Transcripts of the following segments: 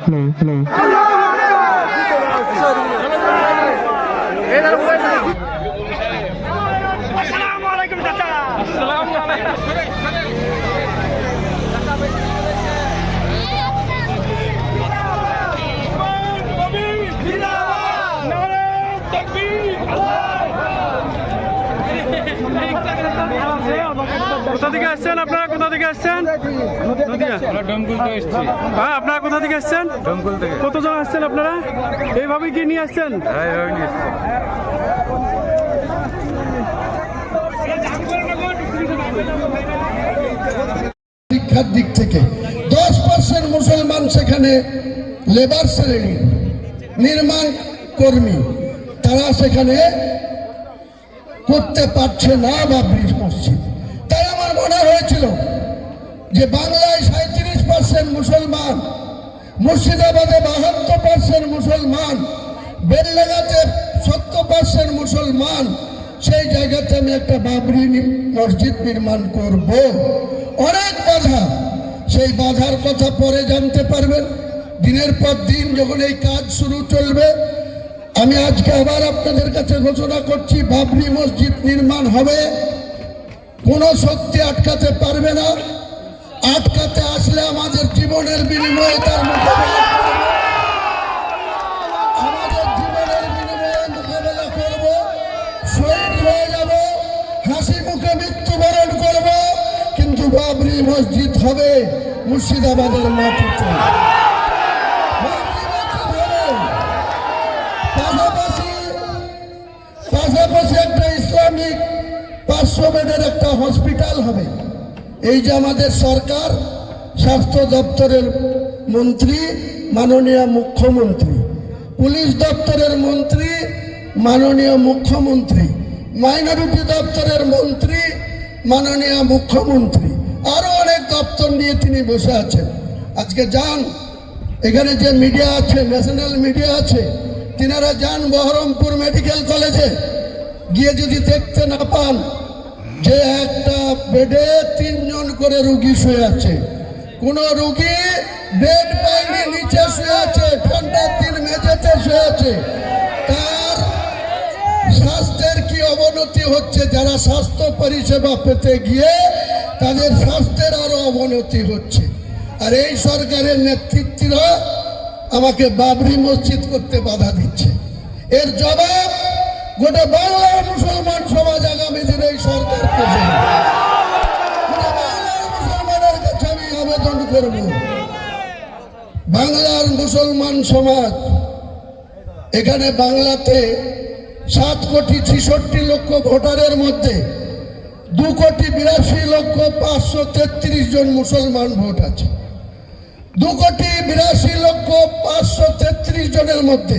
Hello hello থেকে আসছেন আপনারা? কোথা থেকে আসছেন হ্যাঁ আপনারা কোথা থেকে। আসছেন কতজন আসছেন আপনারা? এইভাবে কি নিয়ে আসছেন? হ্যাঁ। শিক্ষার দিক থেকে দশ পার্সেন্ট মুসলমান সেখানে লেবার শ্রেণি নির্মাণ কর্মী। তারা সেখানে করতে পারছে না মসজিদ তাই আমার মনে হয়েছিল যে বাংলায় সাঁত্রিশ পার্সেন্ট মুসলমান, মুর্শিদাবাদে বাহাত্তর পার্সেন্ট মুসলমান বেললাগাতে সত্তর পার্সেন্ট মুসলমান, সেই জায়গাতে আমি একটা বাবরি মসজিদ নির্মাণ করব। অনেক বাধা। সেই বাধার কথা পরে জানতে পারবেন। দিনের পর দিন যখন এই কাজ শুরু চলবে, আমি আজকে আবার আপনাদের কাছে ঘোষণা করছি, বাবরি মসজিদ নির্মাণ হবে। কোনো শক্তি আটকাতে পারবে না। আটকাতে আসলে আমাদের জীবনের বিনিময়ে তার মোকাবেলা আমাদের জীবনের বিনিময়ে মোকাবেলা করব, শহীদ হয়ে যাব, হাসি মুখে মৃত্যুবরণ করব, কিন্তু বাবরি মসজিদ হবে মুর্শিদাবাদের মাটিতে। পাশাপাশি পাশাপাশি একটা ইসলামিক পাঁচশো বেডের একটা হসপিটাল হবে। এই যে আমাদের সরকার, স্বাস্থ্য দপ্তরের মন্ত্রী, মাননীয় মুখ্যমন্ত্রী, পুলিশ দপ্তরের মন্ত্রী, মাননীয় মুখ্যমন্ত্রী, মাইনরিটি দপ্তরের মন্ত্রী, মাননীয় মুখ্যমন্ত্রী, আরও অনেক দপ্তর নিয়ে তিনি বসে আছেন। আজকে যান, এখানে যে মিডিয়া আছে, ন্যাশনাল মিডিয়া আছে, তিনারা যান বহরমপুর মেডিকেল কলেজে। গিয়ে যদি দেখতে না পান যে একটা বেডে তিনজন করে রুগী শুয়ে আছে। কোন রুগী বেড পায়নি, নিচে শুয়ে আছে ঠান্ডার দিন মেঝেতে শুয়ে আছে। তার স্বাস্থ্যের কি অবনতি হচ্ছে? যারা স্বাস্থ্য পরিষেবা পেতে গিয়ে তাদের স্বাস্থ্যের আরও অবনতি হচ্ছে। আর এই সরকারের নেতৃত্বরা আমাকে বাবরি মসজিদ করতে বাধা দিচ্ছে। এর জবাব গোটা বাংলার মুসলমান সমাজ আগামী দিনে এই সরকারকে বাংলার মুসলমানের কাছে আমি আবেদন করব। বাংলার মুসলমান সমাজ এখানে বাংলাতে সাত কোটি ছেষট্টি লক্ষ ভোটারের মধ্যে দু কোটি বিরাশি লক্ষ পাঁচশো তেত্রিশ জন মুসলমান ভোট আছে। দু কোটি বিরাশি লক্ষ পাঁচশো তেত্রিশ জনের মধ্যে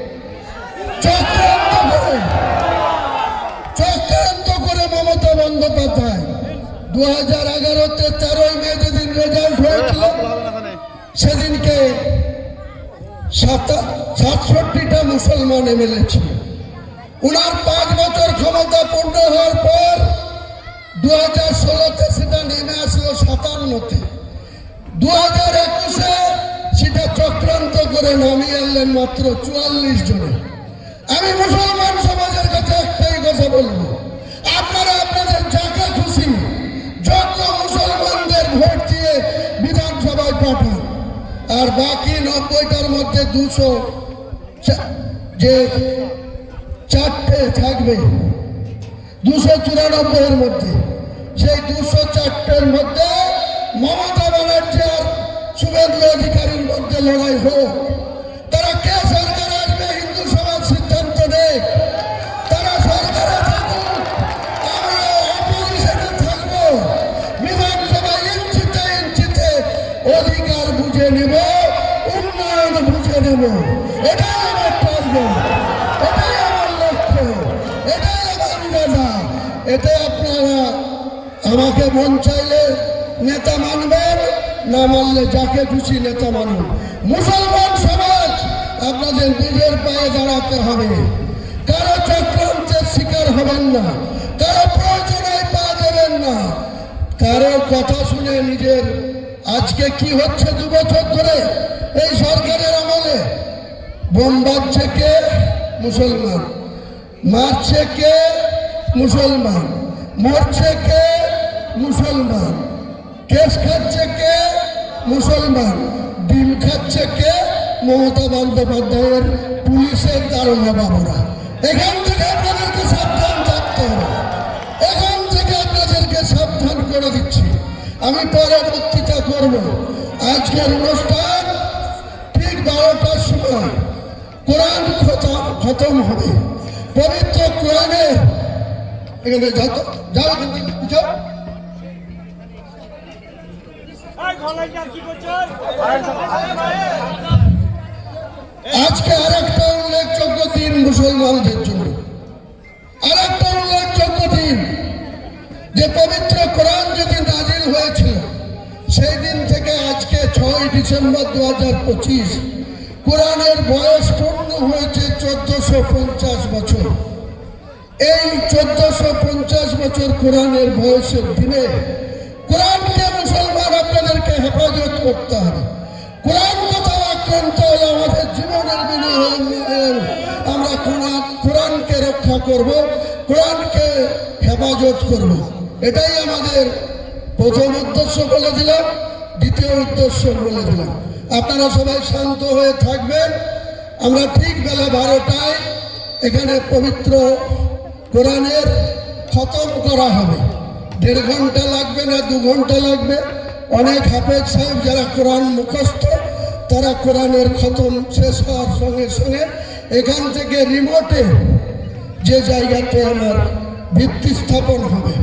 চক্রান্ত করে। মমতা বন্দ্যোপাধ্যায়। দু এগারোতে তেরোই মে যেদিন রেজাল্ট হয়েছিল, সেদিনকে সাতা- সাতষট্টিটা মুসলমান এমএলএ উনার পাঁচ বছর ক্ষমতা পূর্ণ হওয়ার পর দু ষোলোতে সেটা নেমে আসলো সাতান্নতে। দু একুশে সেটা চক্রান্ত করে নামিয়ে আনলেন মাত্র চুয়াল্লিশ জনে। আমি মুসলমান সমাজের কাছে একটাই কথা বলব। আপনারা আপনাদের যাকে খুশি যোগ্য মুসলমানদের ভোট দিয়ে বিধানসভায় পাঠান, আর বাকি নব্বইটার মধ্যে দুশো যে চারটে থাকবে, দুশো চুরানব্বইয়ের মধ্যে, সেই দুশো চারটের মধ্যে মমতা ব্যানার্জি আর শুভেন্দু অধিকারীর মধ্যে লড়াই হোক। অধিকার বুঝে নেব, উন্নয়ন বুঝে নেব। এটাই আমার টার্গেট এটাই আমার লক্ষ্য। এটাই আমার ইরাদা এতে আপনারা আমাকে মন চাইলে নেতা মানবেন, না মানলে যাকে খুশি নেতা মানুন। মুসলমান সমাজ, আপনাদের নিজের পায়ে দাঁড়াতে হবে। কারও চক্রান্তের শিকার হবেন না। কারও প্রয়োজনে পা দেবেন না। কারও কথা শুনে নিজের আজকে কি হচ্ছে দু বছর ধরে এই সরকারের আমলে? বোম বাজছে কে? মুসলমান। মারছে কে? মুসলমান। মরছে কে? মুসলমান। কেস খাচ্ছে কে? মুসলমান। ডিম খাচ্ছে কে? মমতা বন্দ্যোপাধ্যায়ের পুলিশের দারোগা বাবুরা এখান থেকে আপনাদেরকে সাবধান থাকতে হবে এখান থেকে আপনাদেরকে সাবধান করে দিচ্ছি আমি পরে বক্তৃতা করব। আজকের অনুষ্ঠান ঠিক বারোটার সময়। কোরআন খতম হবে। পবিত্র কোরআনে এখানে যত যাও এখান আজকে আরেকটা উল্লেখযোগ্য দিন মুসলমানদের জন্য। আরেকটা উল্লেখযোগ্য দিন যে পবিত্র নাজিল হয়েছিল। সেই দিন থেকে আজকে ছয় ডিসেম্বর দু হাজার পঁচিশ, কোরআনের বয়স পূর্ণ হয়েছে চোদ্দশো পঞ্চাশ বছর। এই চোদ্দশো পঞ্চাশ বছর কোরআনের বয়সের দিনে কোরআনকে মুসলমান আপনাদেরকে হেফাজত করতে হবে। কোরআন কোথাও আক্রান্ত হলে আমাদের জীবনের বিনিময়ে আমরা কোরআন, কোরআনকে রক্ষা করব, কোরআনকে হেফাজত করব। এটাই আমাদের প্রথম উদ্দেশ্য বলে দিলাম, দ্বিতীয় উদ্দেশ্য বলে দিলাম। আপনারা সবাই শান্ত হয়ে থাকবেন। আমরা ঠিক বেলা বারোটায় এখানে পবিত্র কোরআনের খতম করা হবে। দেড় ঘণ্টা লাগবে না, দু ঘণ্টা লাগবে। অনেক হাফেজ সাহেব যারা কোরআন মুখস্থ, তারা কোরআনের খতম শেষ হওয়ার সঙ্গে সঙ্গে এখান থেকে রিমোটে যে জায়গাতে আমার ভিত্তি স্থাপন হবে।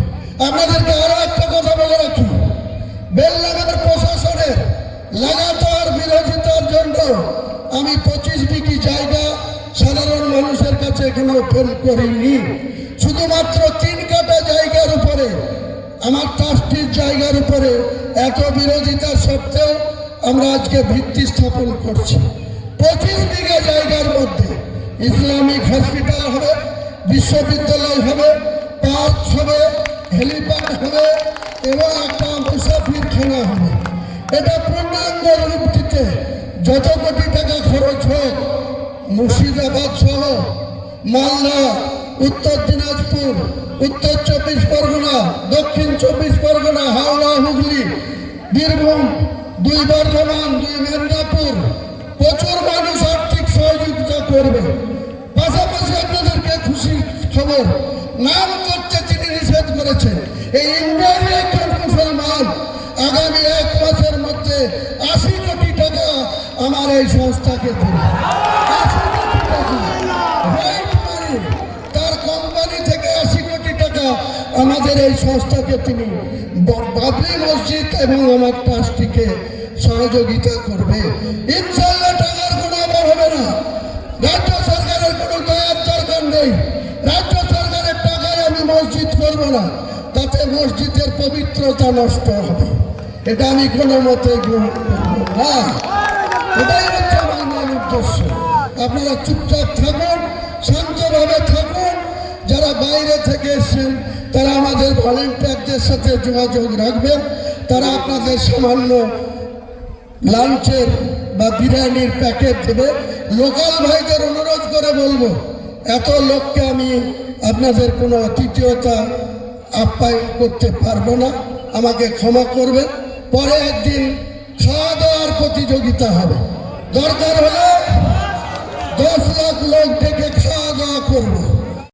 আপনাদেরকে আরও একটা বলে রাখি বেলনগর প্রশাসনের লাগাতার বিরোধিতার জন্য আমি পঁচিশ বিঘি জায়গা সাধারণ মানুষের কাছে এখানে ওপেন করিনি। শুধুমাত্র তিন কাটা জায়গার উপরে, আমার ট্রাস্টির জায়গার উপরে এত বিরোধিতা সত্ত্বেও আমরা আজকে ভিত্তি স্থাপন করছি। পঁচিশ বিঘা জায়গার মধ্যে ইসলামিক হসপিটাল হবে, বিশ্ববিদ্যালয় হবে, পার্ক হবে হেলিপ্যাড হবে এবং একটা মুসাফিরখানা হবে। এটা পূর্ণাঙ্গ রূপ দিতে যত কোটি টাকা খরচ হোক, মুর্শিদাবাদ সহ মালদা, উত্তর দিনাজপুর, উত্তর চব্বিশ পরগনা, দক্ষিণ চব্বিশ পরগনা, হাওড়া, হুগলি, বীরভূম, দুই বর্ধমান, দুই মেদিনীপুর, প্রচুর মানুষ আর্থিক সহযোগিতা করবে। পাশাপাশি আপনাদেরকে খুশি খবর, নাম করতে নিষেধ করেছেন। এই ইন্ডিয়ার একজন মুসলমান। আগামী এক মাসের মধ্যে আশি কোটি টাকা আমার এই সংস্থাকে দেবে। তার কোম্পানি থেকে আশি কোটি টাকা আমাদের এই সংস্থাকে তিনি বাবরি মসজিদ এবং আমার ট্রাস্টিকে সহযোগিতা করবে। ইনশাল্লাহ টাকার কোনো অভাব হবে না রাজ্য সরকারের কোনো দয়ার দরকার নেই রাজ্য সরকারের টাকায় আমি মসজিদ করব না তাতে মসজিদের পবিত্রতা নষ্ট হবে। এটা আমি কোনো মতে গ্রহণ করব এটাই হচ্ছে আমার উদ্দেশ্য। আপনারা চুপচাপ থাকুন, শান্তভাবে থাকুন। যারা বাইরে থেকে এসেছেন, তারা আমাদের ভলেন্টিয়ারদের সাথে যোগাযোগ রাখবেন। তারা আপনাদের সামান্য লাঞ্চের বা বিরিয়ানির প্যাকেট দেবে। লোকাল ভাইদের অনুরোধ করে বলব, এত লোককে আমি আপনাদের কোনো অতিথিয়তা আপ্যায়ন করতে পারব না। আমাকে ক্ষমা করবেন। পরে একদিন খাওয়া দাওয়ার প্রতিযোগিতা হবে। দরকার হলে দশ লাখ লোক ডেকে খাওয়া দাওয়া করব।